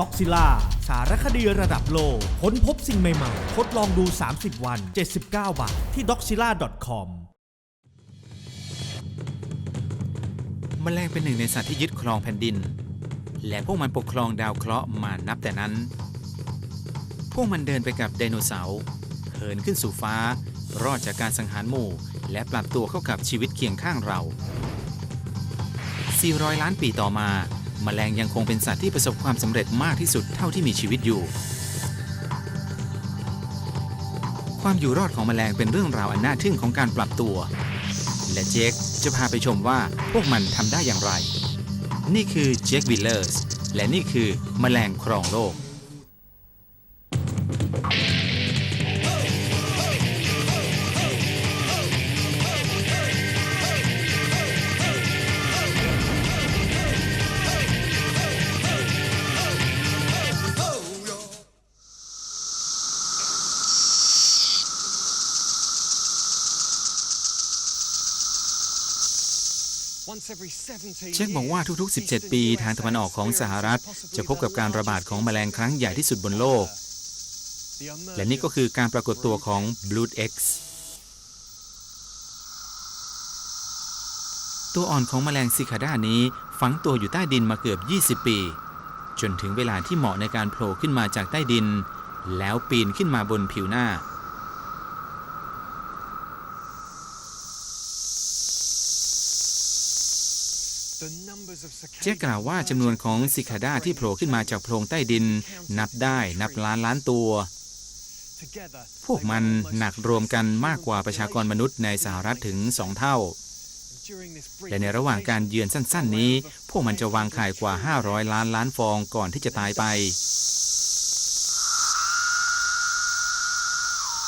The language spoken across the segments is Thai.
ด็อกซิล่าสารคดีระดับโลกค้นพบสิ่งใหม่ๆ ทดลองดู 30 วัน 79 บาท ที่ doxilla.com มแมลงเป็นหนึ่งในสัตว์ที่ยึดครองแผ่นดิน และพวกมันปกครองดาวเคราะห์มานับแต่นั้น พวกมันเดินไปกับไดโนเสาร์เหินขึ้นสู่ฟ้า รอดจากการสังหารหมู่ และปรับตัวเข้ากับชีวิตเคียงข้างเรา 400 ล้านปีต่อมา แมลงยังคงเป็นสัตว์ที่ประสบความสำเร็จมากที่สุดเท่าที่มีชีวิตอยู่ ความอยู่รอดของแมลงเป็นเรื่องราวอันน่าทึ่งของการปรับตัว และเจคจะพาไปชมว่าพวกมันทำได้อย่างไร นี่คือเจควิลเลอร์สและนี่คือแมลงครองโลก เช็คบอกว่าทุกๆ 17 ปีทางตะวันออกของสหรัฐ จะพบกับการระบาดของแมลงครั้งใหญ่ที่สุดบนโลก และนี่ก็คือการปรากฏตัวของ Blood X ตัวอ่อนของแมลงซิคาด้านี้ฝังตัวอยู่ใต้ดินมาเกือบ 20 ปี จนถึงเวลาที่เหมาะในการโผล่ขึ้นมาจากใต้ดิน แล้วปีนขึ้นมาบนผิวหน้า เจ๊กล่าวว่าจำนวนของซิคาด้าที่โผล่ขึ้นมาจากโพรงใต้ดิน นับได้นับล้านล้านตัว พวกมันหนักรวมกันมากกว่าประชากรมนุษย์ในสหรัฐถึง2เท่า และในระหว่างการเยือนสั้น ๆ นี้ พวกมันจะวางไข่กว่า 500 ล้านล้านฟองก่อนที่จะตายไป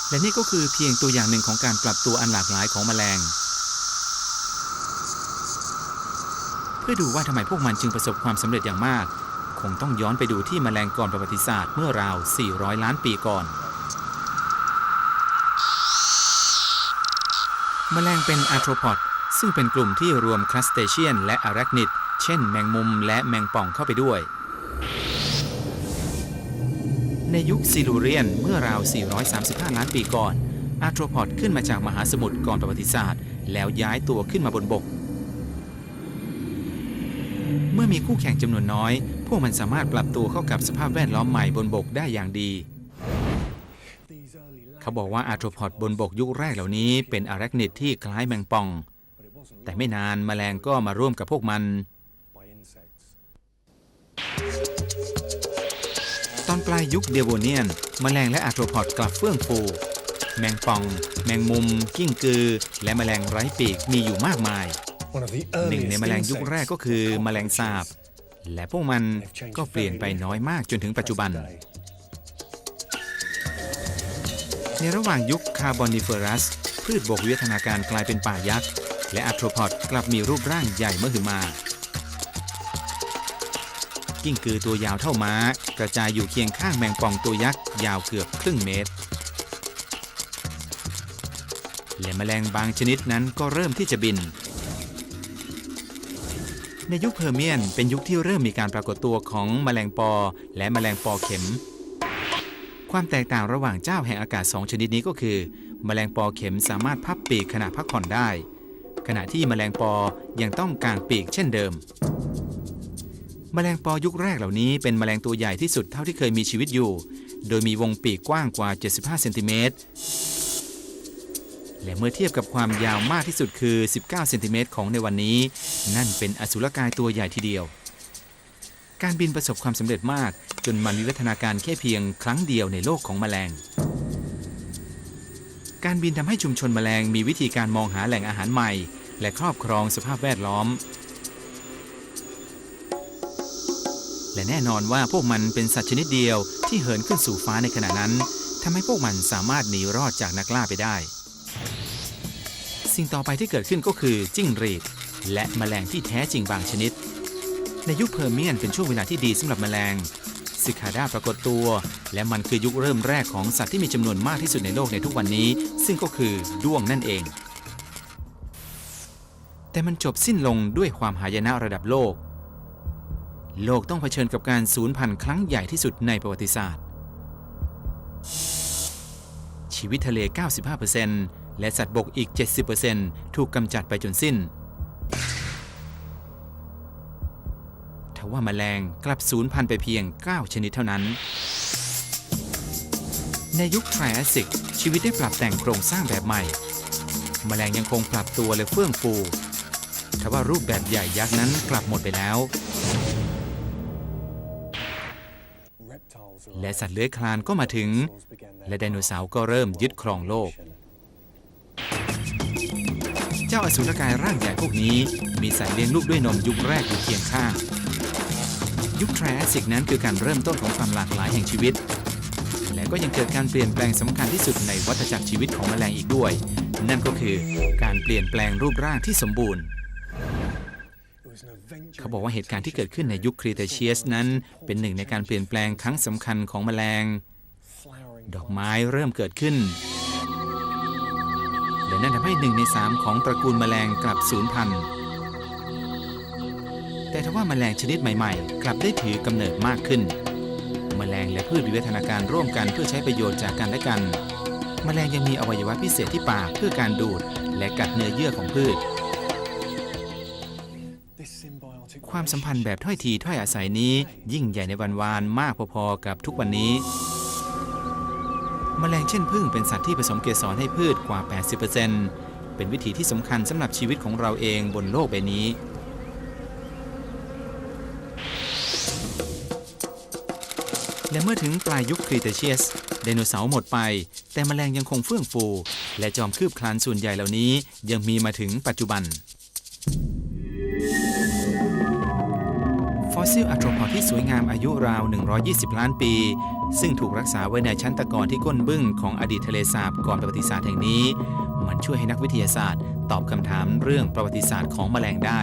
และนี่ก็คือเพียงตัวอย่างหนึ่งของการปรับตัวอันหลากหลายของแมลง เพื่อดูว่าทำไมพวกมันจึงประสบความสำเร็จอย่างมาก คงต้องย้อนไปดูที่แมลงก่อนประวัติศาสตร์เมื่อราว 400 ล้านปีก่อน แมลงเป็นอาร์โทรพอดซึ่งเป็นกลุ่มที่รวมครัสเตเชียนและอารักนิดเช่นแมงมุมและแมงป่องเข้าไปด้วย ในยุคซิลูเรียนเมื่อราว 435 ล้านปีก่อนอาร์โทรพอดขึ้นมาจากมหาสมุทรก่อนประวัติศาสตร์ แล้วย้ายตัวขึ้นมาบนบก มื่อมีคู่แข่งจำนวนน้อย พวกมันสามารถปรับตัวเข้ากับสภาพแวดล้อมใหม่บนบกได้อย่างดี เขาบอกว่าอาร์โทรพอดบนบกยุคแรกเหล่านี้เป็นอารักนิดที่คล้ายแมงป่อง แต่ไม่นานแมลงก็มาร่วมกับพวกมัน ตอนปลายยุคเดโวเนียนแมลงและอาร์โทรพอดกลับเฟื่องฟู แมงป่อง แมงมุม กิ้งกือ และแมลงไร้ปีกมีอยู่มากมาย หนึ่งในแมลงยุคแรกก็คือแมลงสาบ และพวกมันก็เปลี่ยนไปน้อยมากจนถึงปัจจุบัน ในระหว่างยุคคาร์บอนิเฟอรัส พืชบกวิวัฒนาการกลายเป็นป่ายักษ์ และอาร์โทรพอดกลับมีรูปร่างใหญ่มหึมา กิ้งกือตัวยาวเท่าม้า กระจายอยู่เคียงข้างแมงป่องตัวยักษ์ยาวเกือบครึ่งเมตรและแมลงบางชนิดนั้นก็เริ่มที่จะบิน ในยุคเพอร์เมียน เป็นยุคที่เริ่มมีการปรากฏตัวของแมลงปอ และแมลงปอเข็ม ความแตกต่างระหว่างเจ้าแห่งอากาศสองชนิดนี้ก็คือ แมลงปอเข็มสามารถพับปีกขณะพักผ่อนได้ ขณะที่แมลงปอยังต้องกางปีกเช่นเดิม แมลงปอยุคแรกเหล่านี้เป็นแมลงตัวใหญ่ที่สุดเท่าที่เคยมีชีวิตอยู่ โดยมีวงปีกกว้างกว่า 75 เซนติเมตร และเมื่อเทียบกับความยาวมากที่สุดคือ 19 เซนติเมตรของในวันนี้ นั่นเป็นอสุรกายตัวใหญ่ทีเดียว การบินประสบความสำเร็จมาก จนมันวิวัฒนาการแค่เพียงครั้งเดียวในโลกของแมลง การบินทำให้ชุมชนแมลงมีวิธีการมองหาแหล่งอาหารใหม่ และครอบครองสภาพแวดล้อม และแน่นอนว่าพวกมันเป็นสัตว์ชนิดเดียวที่เหินขึ้นสู่ฟ้าในขณะนั้นทำให้พวกมันสามารถหนีรอดจากนักล่าไปได้ สิ่งต่อไปที่เกิดขึ้นก็คือจิ้งหรีด และแมลงที่แท้จริงบางชนิด ในยุคเพอร์เมียนเป็นช่วงเวลาที่ดีสำหรับแมลงซิคาด้าปรากฏตัว และมันคือยุคเริ่มแรกของสัตว์ที่มีจำนวนมากที่สุดในโลกในทุกวันนี้ ซึ่งก็คือด้วงนั่นเอง แต่มันจบสิ้นลงด้วยความหายนะระดับโลก โลกต้องเผชิญกับการสูญพันธุ์ครั้งใหญ่ที่สุดในประวัติศาสตร์ ชีวิตทะเล 95% และสัตว์บกอีก 70%ถูกกำจัดไปจนสิ้นทว่าแมลงกลับสูญพันธุ์ไปเพียง 9 ชนิดเท่านั้น ในยุคไทรแอสิก ชีวิตได้ปรับแต่งโครงสร้างแบบใหม่แมลงยังคงปรับตัวและเฟื่องฟูทว่ารูปแบบใหญ่ยักษ์นั้นกลับหมดไปแล้ว และสัตว์เลื้อยคลานก็มาถึง และไดโนเสาร์ก็เริ่มยึดครองโลก จ้าอสูรกายร่างใหญ่พวกนี้ มีสัตว์เลี้ยงลูกด้วยนมยุคแรกอยู่เคียงข้าง ยุคไทรสิกนั้นคือการเริ่มต้นของความหลากหลายแห่งชีวิต และก็ยังเกิดการเปลี่ยนแปลงสำคัญที่สุดในวัฏจักรชีวิตของแมลงอีกด้วย นั่นก็คือการเปลี่ยนแปลงรูปร่างที่สมบูรณ์เขาบอกว่าเหตุการณ์ที่เกิดขึ้นในยุคครีเทเชียสนั้น เป็นหนึ่งในการเปลี่ยนแปลงครั้งสำคัญของแมลง ดอกไม้เริ่มเกิดขึ้น และนั่นทำให้หนึ่งในสามของตระกูลแมลงกลับสูญพันธุ์แต่ทว่าแมลงชนิดใหม่ๆ กลับได้ถือกำเนิดมากขึ้น แมลงและพืชวิวัฒนาการร่วมกันเพื่อใช้ประโยชน์จากกันและกัน แมลงยังมีอวัยวะพิเศษที่ปากเพื่อการดูด และกัดเนื้อเยื่อของพืช ความสัมพันธ์แบบถ้อยทีถ้อยอาศัยนี้ยิ่งใหญ่ในวันวานมากพอๆกับทุกวันนี้ แมลงเช่นผึ้งเป็นสัตว์ที่ผสมเกสรให้พืชกว่า 80%เป็นวิถีที่สำคัญสำหรับชีวิตของเราเองบนโลกใบนี้ และเมื่อถึงปลายยุคครีเทเชียสไดโนเสาร์หมดไป แต่แมลงยังคงเฟื่องฟู และจอมคืบคลานส่วนใหญ่เหล่านี้ยังมีมาถึงปัจจุบันฟอสซิลอะโทรพอดที่สวยงามอายุราว 120 ล้านปี ซึ่งถูกรักษาไว้ในชั้นตะกอนที่ก้นบึ้งของอดีตทะเลสาบก่อนประวัติศาสตร์แห่งนี้ มันช่วยให้นักวิทยาศาสตร์ ตอบคำถามเรื่องประวัติศาสตร์ของแมลงได้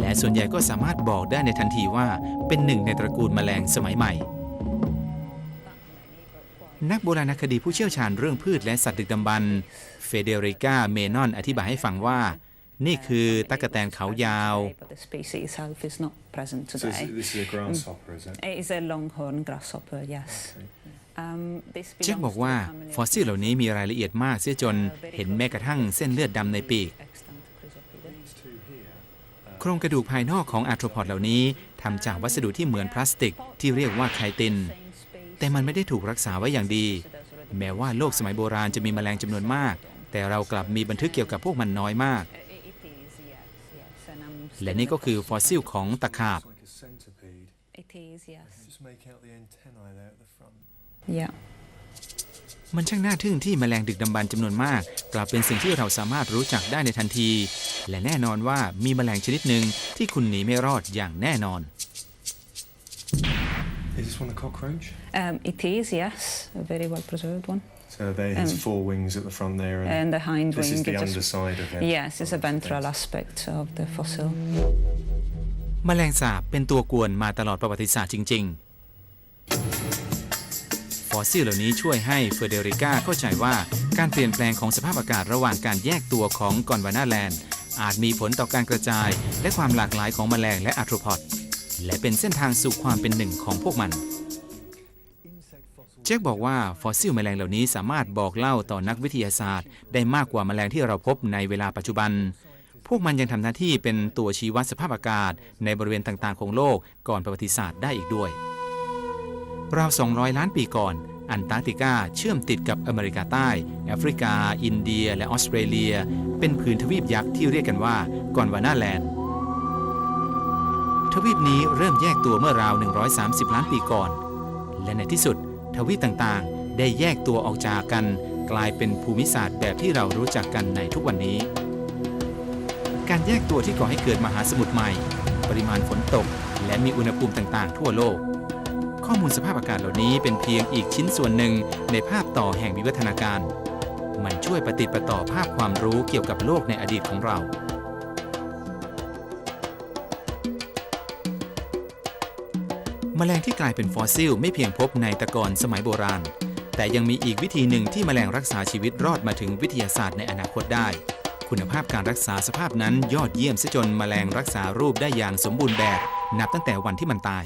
และส่วนใหญ่ก็สามารถบอกได้ในทันทีว่าเป็นหนึ่งในตระกูลแมลงสมัยใหม่ นักโบราณคดีผู้เชี่ยวชาญเรื่องพืชและสัตว์ดึกดำบรรพ์เฟเดริก้าเมนอนอธิบายให้ฟังว่า นี่คือตั๊กแตนเขายาว But the species itself is not present So this, today. this is a grasshopper, is it? It is a longhorn grasshopper, yes. Um, this เจ็ค belongs บอก to ว่า the family ฟอสซิลเหล่านี้มีรายละเอียดมากเสียจนเห็นแม้กระทั่งเส้นเลือดดำในปีก extant Chrysopidae. These two here. โครงกระดูกภายนอกของอาร์โทรพอดเหล่านี้ทำจากวัสดุที่เหมือนพลาสติกที่เรียกว่าไคติน Same species. แต่มันไม่ได้ถูกรักษาไว้อย่างดี แม้ว่าโลกสมัยโบราณจะมีแมลงจำนวนมาก แต่เรากลับมีบันทึกเกี่ยวกับพวกมันน้อยมาก และ still นี่ก็ not คือฟอสซิลของตะขาบ It's like a centipede. It is, yes. Just make out the antennae there at the front. Yeah. มันช่างน่าทึ่งที่แมลงดึกดำบรรพ์จำนวนมากกลับเป็นสิ่งที่เราสามารถรู้จักได้ในทันที และแน่นอนว่ามีแมลงชนิดหนึ่งที่คุณหนีไม่รอดอย่างแน่นอน Is this one a cockroach? Um, it is, yes. A very well preserved one. So there his Um, four wings at the front there, and, And the hind this wing. is the it just- underside of it. Yes, it's a of the ventral face. aspect of the fossil. แมลงสาบเป็นตัวกวนมาตลอดประวัติศาสตร์จริง ๆ ฟอสซิลเหล่านี้ช่วยให้เฟอร์เดริก้าเข้าใจว่าการเปลี่ยนแปลงของสภาพอากาศระหว่างการแยกตัวของกอนวานาแลนด์อาจมีผลต่อการกระจาย และความหลากหลายของแมลงและอาร์โทรพอดและเป็นเส้นทางสู่ความเป็นหนึ่งของพวกมัน เจคบอกว่าฟอสซิลแมลงเหล่านี้สามารถบอกเล่าต่อนักวิทยาศาสตร์ ได้มากกว่าแมลงที่เราพบในเวลาปัจจุบัน พวกมันยังทำหน้าที่เป็นตัวชี้วัดสภาพอากาศ ในบริเวณต่างๆ ของโลกก่อนประวัติศาสตร์ได้อีกด้วย ราว 200 ล้านปีก่อน อันตาร์กติกาเชื่อมติดกับอเมริกาใต้ แอฟริกา อินเดีย และออสเตรเลีย เป็นผืนทวีปยักษ์ที่เรียกกันว่ากอนวานาแลนด์ทวีปนี้เริ่มแยกตัวเมื่อราว 130 ล้านปีก่อน และในที่สุด ทวีปต่างๆ ได้แยกตัวออกจากกัน กลายเป็นภูมิศาสตร์แบบที่เรารู้จักกันในทุกวันนี้ การแยกตัวที่ก่อให้เกิดมหาสมุทรใหม่ ปริมาณฝนตก และมีอุณหภูมิต่างๆ ทั่วโลก ข้อมูลสภาพอากาศเหล่านี้เป็นเพียงอีกชิ้นส่วนหนึ่งในภาพต่อแห่งวิวัฒนาการ มันช่วยปฏิดประต่อภาพความรู้เกี่ยวกับโลกในอดีตของเรา แมลงที่กลายเป็นฟอสซิลไม่เพียงพบในตะกอนสมัยโบราณ แต่ยังมีอีกวิธีหนึ่งที่แมลงรักษาชีวิตรอดมาถึงวิทยาศาสตร์ในอนาคตได้ คุณภาพการรักษาสภาพนั้นยอดเยี่ยมซะจนแมลงรักษารูปได้อย่างสมบูรณ์แบบ นับตั้งแต่วันที่มันตาย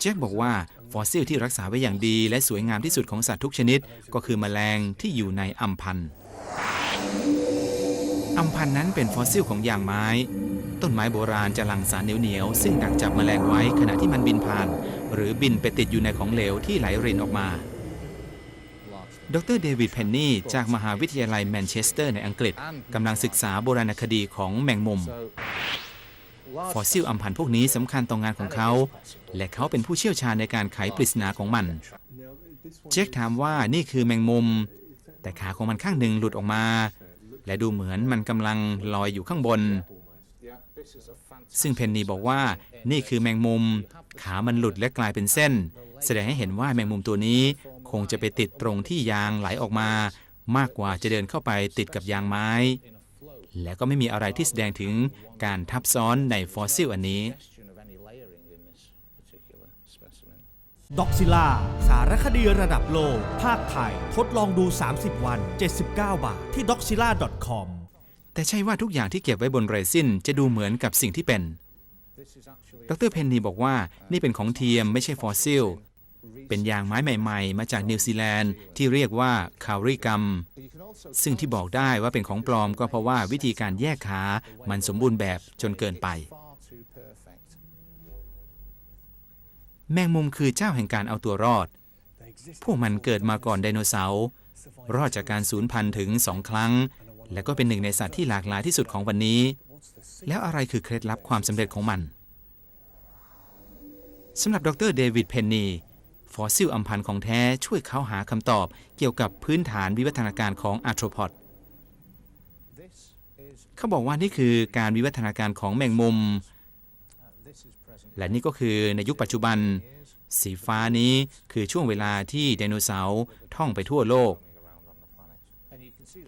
แจ็คบอกว่าฟอสซิลที่รักษาไว้อย่างดี และสวยงามที่สุดของสัตว์ทุกชนิด ก็คือแมลงที่อยู่ในอัมพันอัมพันนั้นเป็นฟอสซิลของยางไม้ ต้นไม้โบราณจะหลั่งสารเหนียวๆซึ่งดักจับแมลงไว้ขณะที่มันบินผ่าน หรือบินไปติดอยู่ในของเหลวที่ไหลรินออกมา ดรเดวิดเพนนีจากมหาวิทยาลัยแมนเชสเตอร์ในอังกฤษกำลังศึกษาโบราณคดีของแมงมุม ฟอสซิลอัมพันธ์พวกนี้สำคัญต่องานของเขา และเขาเป็นผู้เชี่ยวชาญในการไขปริศนาของมันเช็คถามว่านี่คือแมงมุม แต่ขาของมันข้างหนึ่งหลุดออกมา และดูเหมือนมันกำลังลอยอยู่ข้างบน ซึ่งเพนนีบอกว่านี่คือแมงมุม ขามันหลุดและกลายเป็นเส้น แสดงให้เห็นว่าแมงมุมตัวนี้ คงจะไปติดตรงที่ยางไหลออกมา มากกว่าจะเดินเข้าไปติดกับยางไม้ และก็ไม่มีอะไรที่แสดงถึงการทับซ้อนในฟอสซิลอันนี้ด็อกซิล่าสารคดีระดับโลก ภาคไทย ทดลองดู 30 วัน 79 บาท ที่ doxila.com แต่ใช่ว่าทุกอย่างที่เก็บไว้บนเรซินจะดูเหมือนกับสิ่งที่เป็น ดรเพนนีบอกว่านี่เป็นของเทียมไม่ใช่ฟอสซิล เป็นยางไม้ใหม่ ๆ มาจากนิวซีแลนด์ที่เรียกว่าคาริกัม ซึ่งที่บอกได้ว่าเป็นของปลอมก็เพราะว่าวิธีการแยกขา มันสมบูรณ์แบบจนเกินไป แมงมุมคือเจ้าแห่งการเอาตัวรอด พวกมันเกิดมาก่อนไดโนเสาร์ รอดจากการสูญพันธุ์ถึงสองครั้ง และก็เป็นหนึ่งในสัตว์ที่หลากหลายที่สุดของวันนี้ แล้วอะไรคือเคล็ดลับความสำเร็จของมันสำหรับดรเดวิดเพนนีฟอสซิลอัมพันธ์ของแท้ช่วยเขาหาคำตอบเกี่ยวกับพื้นฐานวิวัฒนาการของอาร์โทรพอดเขาบอกว่านี่คือการวิวัฒนาการของแมงมุม และนี่ก็คือในยุคปัจจุบัน สีฟ้านี้คือช่วงเวลาที่ไดโนเสาร์ท่องไปทั่วโลก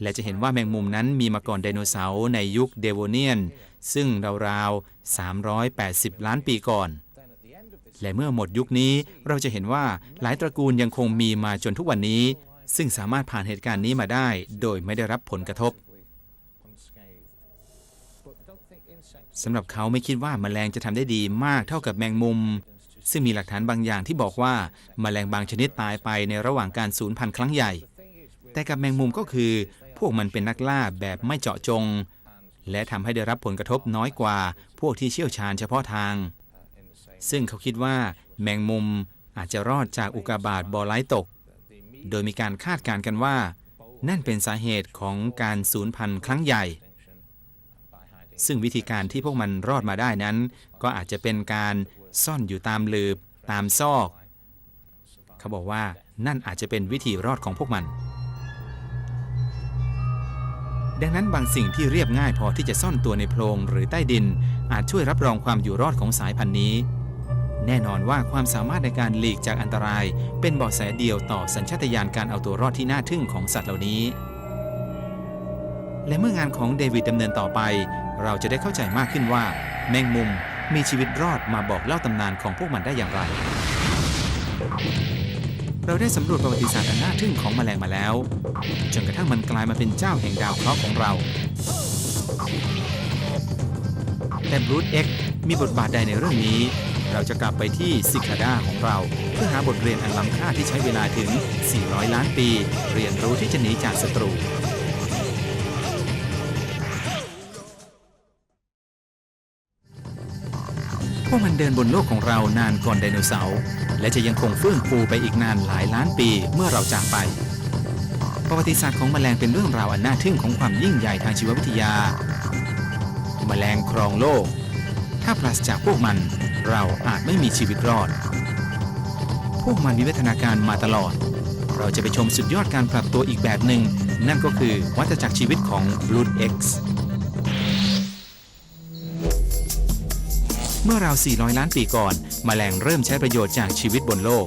และจะเห็นว่าแมงมุมนั้นมีมาก่อนไดโนเสาร์ในยุคเดโวเนียน ซึ่งราวๆ 380 ล้านปีก่อน และเมื่อหมดยุคนี้เราจะเห็นว่าหลายตระกูลยังคงมีมาจนทุกวันนี้ ซึ่งสามารถผ่านเหตุการณ์นี้มาได้ โดยไม่ได้รับผลกระทบสำหรับเขาไม่คิดว่าแมลงจะทำได้ดีมากเท่ากับแมงมุม ซึ่งมีหลักฐานบางอย่างที่บอกว่าแมลงบางชนิดตายไปในระหว่างการสูญพันธุ์ครั้งใหญ่ แต่กับแมงมุมก็คือ พวกมันเป็นนักล่าแบบไม่เจาะจง และทำให้ได้รับผลกระทบน้อยกว่า พวกที่เชี่ยวชาญเฉพาะทาง ซึ่งเขาคิดว่า แมงมุมอาจจะรอดจากอุกกาบาตบอไลตก โดยมีการคาดการณ์กันว่า นั่นเป็นสาเหตุของการสูญพันธุ์ครั้งใหญ่ ซึ่งวิธีการที่พวกมันรอดมาได้นั้น ก็อาจจะเป็นการซ่อนอยู่ตามลืบ ตามซอก เขาบอกว่านั่นอาจจะเป็นวิธีรอดของพวกมัน ดังนั้นบางสิ่งที่เรียบง่ายพอที่จะซ่อนตัวในโพรงหรือใต้ดิน อาจช่วยรับรองความอยู่รอดของสายพันธุ์นี้ แน่นอนว่าความสามารถในการหลีกจากอันตราย เป็นเบาะแสเดียวต่อสัญชาตญาณการเอาตัวรอดที่น่าทึ่งของสัตว์เหล่านี้ และเมื่องานของเดวิดดำเนินต่อไป เราจะได้เข้าใจมากขึ้นว่า แมงมุมมีชีวิตรอดมาบอกเล่าตำนานของพวกมันได้อย่างไร เราได้สำรวจประวัติศาสตร์อันน่าทึ่งของแมลงมาแล้ว จนกระทั่งมันกลายมาเป็นเจ้าแห่งดาวเคราะห์ของเรา แต่บรูดเอ็กมีบทบาทใดในเรื่องนี้ เราจะกลับไปที่ซิคาดาของเรา เพื่อหาบทเรียนอันล้ำค่าที่ใช้เวลาถึง 400 ล้านปี เรียนรู้ที่จะหนีจากศัตรูพวกมันเดินบนโลกของเรานานก่อนไดโนเสาร์ และจะยังคงเฟื่องฟูไปอีกนานหลายล้านปีเมื่อเราจากไป ประวัติศาสตร์ของแมลงเป็นเรื่องราวอันน่าทึ่งของความยิ่งใหญ่ทางชีววิทยาแมลงครองโลก ถ้าปราศจากพวกมันเราอาจไม่มีชีวิตรอด พวกมันวิวัฒนาการมาตลอด เราจะไปชมสุดยอดการปรับตัวอีกแบบหนึ่ง นั่นก็คือวัฏจักรชีวิตของ Blood X เมื่อราว 400 ล้านปีก่อนแมลงเริ่มใช้ประโยชน์จากชีวิตบนโลก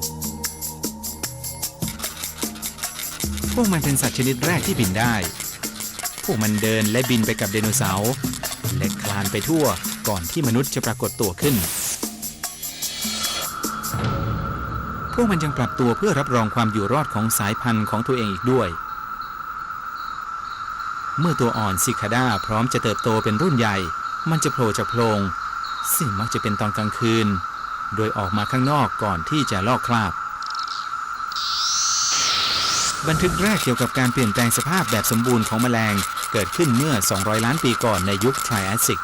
พวกมันเป็นสัตว์ชนิดแรกที่บินได้ พวกมันเดินและบินไปกับไดโนเสาร์และคลานไปทั่วก่อนที่มนุษย์จะปรากฏตัวขึ้น พวกมันยังปรับตัวเพื่อรับรองความอยู่รอดของสายพันธุ์ของตัวเองอีกด้วย เมื่อตัวอ่อนซิคาดาพร้อมจะเติบโตเป็นรุ่นใหญ่ มันจะโผล่จากโพรง ซึ่งมักจะเป็นตอนกลางคืน โดยออกมาข้างนอกก่อนที่จะลอกคราบ บันทึกแรกเกี่ยวกับการเปลี่ยนแปลงสภาพแบบสมบูรณ์ของแมลงเกิดขึ้นเมื่อ 200 ล้านปีก่อนในยุคไทรแอสซิก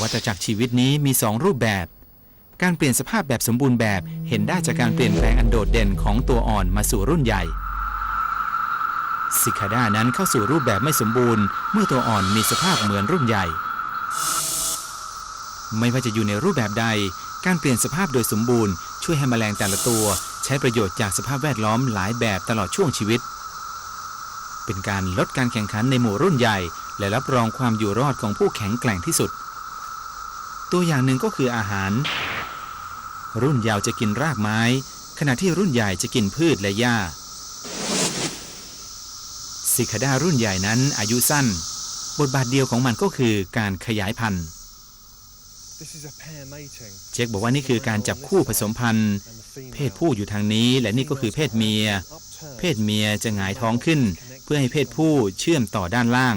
วัฏจักรชีวิตนี้มี 2 รูปแบบ การเปลี่ยนสภาพแบบสมบูรณ์แบบเห็นได้จากการเปลี่ยนแปลงอันโดดเด่นของตัวอ่อนมาสู่รุ่นใหญ่ซิคาดานั้นเข้าสู่รูปแบบไม่สมบูรณ์ เมื่อตัวอ่อนมีสภาพเหมือนรุ่นใหญ่ ไม่ว่าจะอยู่ในรูปแบบใด การเปลี่ยนสภาพโดยสมบูรณ์ ช่วยให้แมลงแต่ละตัว ใช้ประโยชน์จากสภาพแวดล้อมหลายแบบตลอดช่วงชีวิต เป็นการลดการแข่งขันในหมู่รุ่นใหญ่ และรับรองความอยู่รอดของผู้แข็งแกร่งที่สุด ตัวอย่างหนึ่งก็คืออาหาร รุ่นยาวจะกินรากไม้ ขณะที่รุ่นใหญ่จะกินพืชและหญ้าซิคาดารุ่นใหญ่นั้นอายุสั้น บทบาทเดียวของมันก็คือการขยายพันธุ์ This is a pair mating. เช็คบอกว่านี่คือการจับคู่ผสมพันธุ์ เพศผู้อยู่ทางนี้ และนี่ก็คือเพศเมีย เพศเมียจะหงายท้องขึ้น เพื่อให้เพศผู้เชื่อมต่อด้านล่าง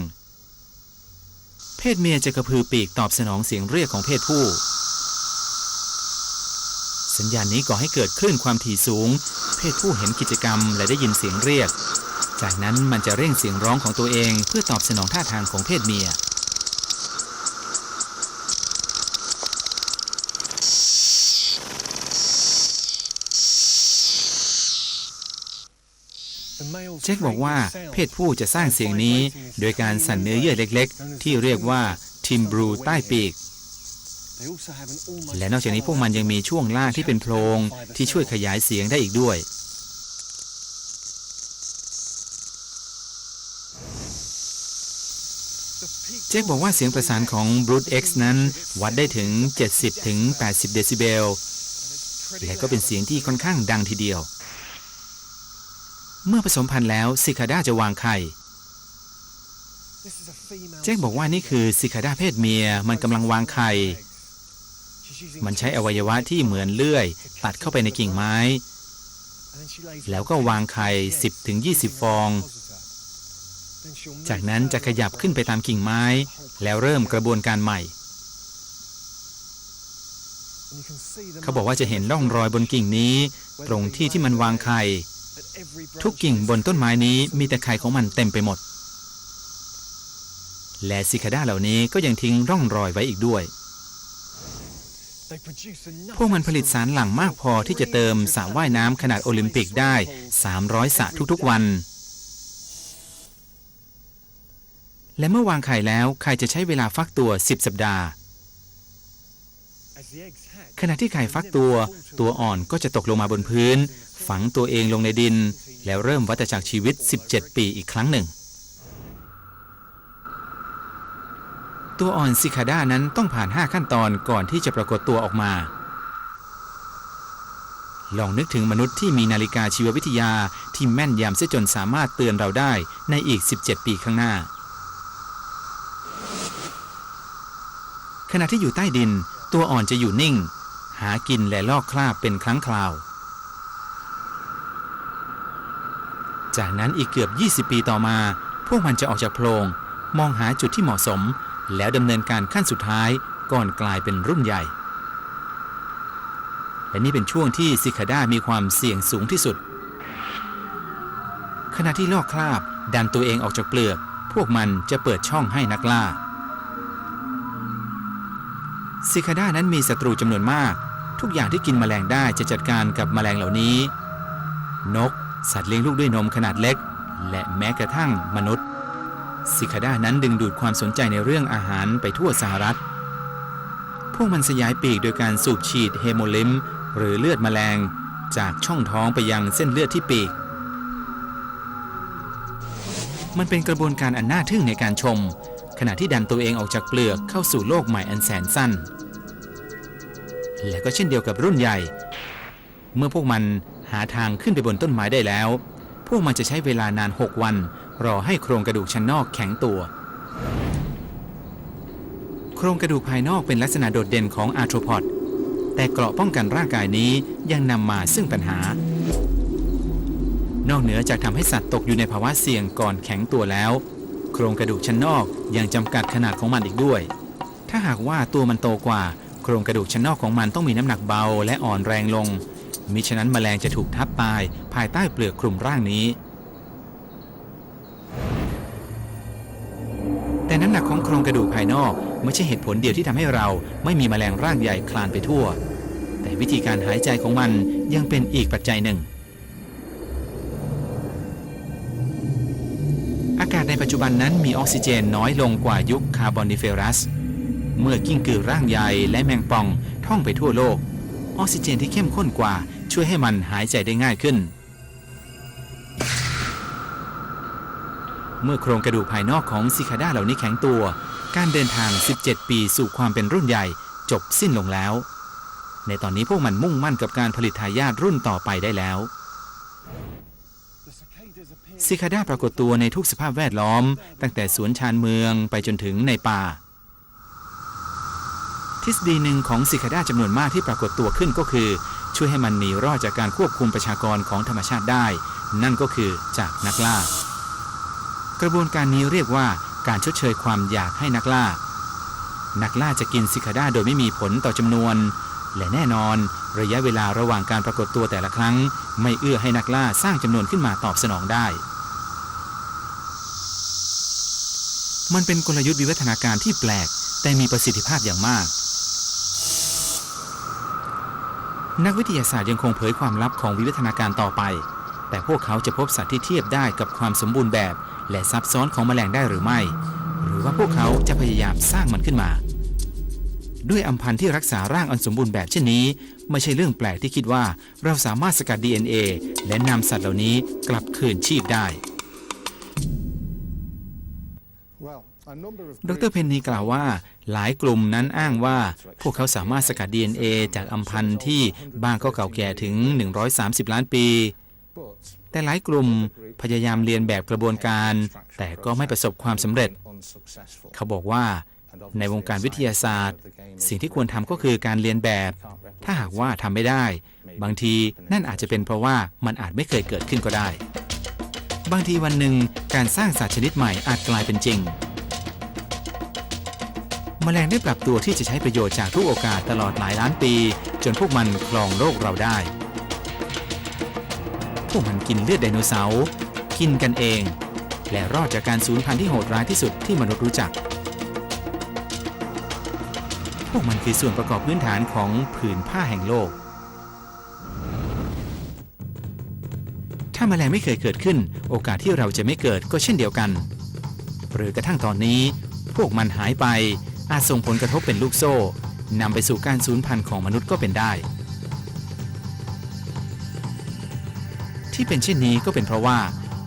เพศเมียจะกระพือปีกตอบสนองเสียงเรียกของเพศผู้ สัญญาณนี้ก่อให้เกิดคลื่นความถี่สูง เพศผู้เห็นกิจกรรม และได้ยินเสียงเรียก จากนั้นมันจะเร่งเสียงร้องของตัวเอง เพื่อตอบสนองท่าทางของเพศเมีย The males เช็คบอกว่าเพศผู้จะสร้างเสียงนี้ โดยการสั่นเนื้อเยื่อเล็กๆ ที่เรียกว่าทิมบรูใต้ปีก และนอกจากนี้พวกมันยังมีช่วงล่างที่เป็นโพรงที่ช่วยขยายเสียงได้อีกด้วย เจ๊กบอกว่าเสียงประสานของ Brute X นั้นวัดได้ถึง 70-80 เดซิเบล และก็เป็นเสียงที่ค่อนข้างดังทีเดียว เมื่อผสมพันธุ์แล้วซิคาด้าจะวางไข่เจ๊กบอกว่านี่คือซิคาด้าเพศเมียมันกำลังวางไข่ มันใช้อวัยวะที่เหมือนเลื่อย ตัดเข้าไปในกิ่งไม้ แล้วก็วางไข่ 10ถึง20 ฟอง จากนั้นจะขยับขึ้นไปตามกิ่งไม้ แล้วเริ่มกระบวนการใหม่ เขาบอกว่าจะเห็นร่องรอยบนกิ่งนี้ ตรงที่ที่มันวางไข่ ทุกกิ่งบนต้นไม้นี้มีแต่ไข่ของมันเต็มไปหมด และซิคาด้าเหล่านี้ก็ยังทิ้งร่องรอยไว้อีกด้วย พวกมันผลิตสารหลั่งมากพอที่จะเติมสระว่ายน้ำขนาดโอลิมปิกได้ 300สระทุกๆวัน และเมื่อวางไข่แล้วไข่จะใช้เวลาฟักตัว 10 สัปดาห์ ขณะที่ไข่ฟักตัว ตัวอ่อนก็จะตกลงมาบนพื้น ฝังตัวเองลงในดิน แล้วเริ่มวัฏจักรชีวิต 17 ปีอีกครั้งหนึ่ง ตัวอ่อนซิคาด้านั้นต้องผ่าน 5 ขั้นตอนก่อนที่จะปรากฏตัวออกมา ลองนึกถึงมนุษย์ที่มีนาฬิกาชีววิทยาที่แม่นยำเสียจนสามารถเตือนเราได้ในอีก 17 ปีข้างหน้า ขณะที่อยู่ใต้ดิน ตัวอ่อนจะอยู่นิ่ง หากินและลอกคราบเป็นครั้งคราว จากนั้นอีกเกือบ 20 ปีต่อมา พวกมันจะออกจากโพรงมองหาจุดที่เหมาะสม แล้วดำเนินการขั้นสุดท้ายก่อนกลายเป็นรุ่นใหญ่ และนี่เป็นช่วงที่ซิคาด้ามีความเสี่ยงสูงที่สุด ขณะที่ลอกคราบดันตัวเองออกจากเปลือก พวกมันจะเปิดช่องให้นักล่า ซิคาด้านั้นมีศัตรูจำนวนมาก ทุกอย่างที่กินแมลงได้จะจัดการกับแมลงเหล่านี้ นก สัตว์เลี้ยงลูกด้วยนมขนาดเล็ก และแม้กระทั่งมนุษย์ ซิคาด้านั้นดึงดูดความสนใจในเรื่องอาหารไปทั่วสหรัฐ พวกมันสยายปีกโดยการสูบฉีดเฮโมลิม หรือเลือดแมลง จากช่องท้องไปยังเส้นเลือดที่ปีก มันเป็นกระบวนการอันน่าทึ่งในการชม ขณะที่ดันตัวเองออกจากเปลือกเข้าสู่โลกใหม่อันแสนสั้น และก็เช่นเดียวกับรุ่นใหญ่ เมื่อพวกมัน หาทางขึ้นไปบนต้นไม้ได้แล้ว พวกมันจะใช้เวลานาน 6 วัน รอให้โครงกระดูกชั้นนอกแข็งตัว โครงกระดูกภายนอกเป็นลักษณะโดดเด่นของอาร์โทรพอดแต่เกราะป้องกันร่างกายนี้ยังนำมาซึ่งปัญหา นอกเหนือจากทำให้สัตว์ตกอยู่ในภาวะเสี่ยงก่อนแข็งตัวแล้ว โครงกระดูกชั้นนอกยังจำกัดขนาดของมันอีกด้วย ถ้าหากว่าตัวมันโตกว่า โครงกระดูกชั้นนอกของมันต้องมีน้ำหนักเบาและอ่อนแรงลง มิฉะนั้นแมลงจะถูกทับตายภายใต้เปลือกคลุมร่างนี้ แต่น้ำหนักของโครงกระดูกภายนอกไม่ใช่เหตุผลเดียวที่ทำให้เราไม่มีแมลงร่างใหญ่คลานไปทั่ว แต่วิธีการหายใจของมันยังเป็นอีกปัจจัยหนึ่ง อากาศในปัจจุบันนั้นมีออกซิเจนน้อยลงกว่ายุคคาร์บอนิเฟรัสเมื่อกิ้งกือร่างใหญ่และแมงป่องท่องไปทั่วโลก ออกซิเจนที่เข้มข้นกว่า ช่วยให้มันหายใจได้ง่ายขึ้น เมื่อโครงกระดูกภายนอกของซิคาด้าเหล่านี้แข็งตัว การเดินทาง 17 ปีสู่ความเป็นรุ่นใหญ่จบสิ้นลงแล้ว ในตอนนี้พวกมันมุ่งมั่นกับการผลิตทายาทรุ่นต่อไปได้แล้วซิคาด้าปรากฏตัวในทุกสภาพแวดล้อม ตั้งแต่สวนชานเมืองไปจนถึงในป่า ทฤษฎีหนึ่งของซิคาด้าจำนวนมากที่ปรากฏตัวขึ้นก็คือ ช่วยให้มันหนีรอดจากการควบคุมประชากรของธรรมชาติได้ นั่นก็คือจากนักล่า กระบวนการนี้เรียกว่าการชดเชยความอยากให้นักล่า นักล่าจะกินซิคาด้าโดยไม่มีผลต่อจำนวน และแน่นอน ระยะเวลาระหว่างการปรากฏตัวแต่ละครั้ง ไม่เอื้อให้นักล่าสร้างจำนวนขึ้นมาตอบสนองได้ มันเป็นกลยุทธ์วิวัฒนาการที่แปลก แต่มีประสิทธิภาพอย่างมาก นักวิทยาศาสตร์ยังคงเผยความลับของวิวัฒนาการต่อไป แต่พวกเขาจะพบสัตว์ที่เทียบได้กับความสมบูรณ์แบบ และซับซ้อนของแมลงได้หรือไม่ หรือว่าพวกเขาจะพยายามสร้างมันขึ้นมา ด้วยอำพันธ์ที่รักษาร่างอันสมบูรณ์แบบเช่นนี้ ไม่ใช่เรื่องแปลกที่คิดว่าเราสามารถสกัด DNA และนำสัตว์เหล่านี้กลับคืนชีพได้ ดรเพนนีกล่าวว่า หลายกลุ่มนั้นอ้างว่า พวกเขาสามารถสกัด DNA จากอำพันธ์ที่บ้างก็เก่าแก่ถึง 130 ล้านปี แต่หลายกลุ่มพยายามเรียนแบบกระบวนการ แต่ก็ไม่ประสบความสำเร็จ เขาบอกว่าในวงการวิทยาศาสตร์ สิ่งที่ควรทำก็คือการเรียนแบบ ถ้าหากว่าทำไม่ได้ บางทีนั่นอาจจะเป็นเพราะว่ามันอาจไม่เคยเกิดขึ้นก็ได้ บางทีวันหนึ่งการสร้างสัตว์ชนิดใหม่อาจกลายเป็นจริง แมลงได้ปรับตัวที่จะใช้ประโยชน์จากทุกโอกาสตลอดหลายล้านปี จนพวกมันครองโลกเราได้ พวกมันกินเลือดไดโนเสาร์กินกันเอง และรอดจากการสูญพันธุ์ที่โหดร้ายที่สุดที่มนุษย์รู้จัก พวกมันคือส่วนประกอบพื้นฐานของผืนผ้าแห่งโลก ถ้าแมลงไม่เคยเกิดขึ้น โอกาสที่เราจะไม่เกิดก็เช่นเดียวกัน หรือกระทั่งตอนนี้พวกมันหายไป อาจส่งผลกระทบเป็นลูกโซ่นำไปสู่การสูญพันธุ์ของมนุษย์ก็เป็นได้ ที่เป็นเช่นนี้ก็เป็นเพราะว่า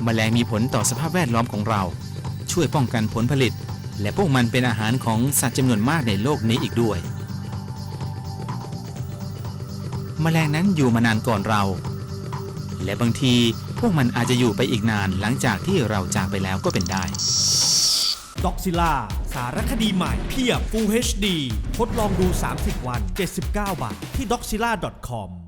แมลงมีผลต่อสภาพแวดล้อมของเรา ช่วยป้องกันผลผลิต และพวกมันเป็นอาหารของสัตว์จำนวนมากในโลกนี้อีกด้วยแมลงนั้นอยู่มานานก่อนเรา และบางทีพวกมันอาจจะอยู่ไปอีกนานหลังจากที่เราจากไปแล้วก็เป็นได้ ด็อกซิล่าสารคดีใหม่เพียบ Full HD ทดลองดู 30 วัน 79 บาท ที่ doxilla.com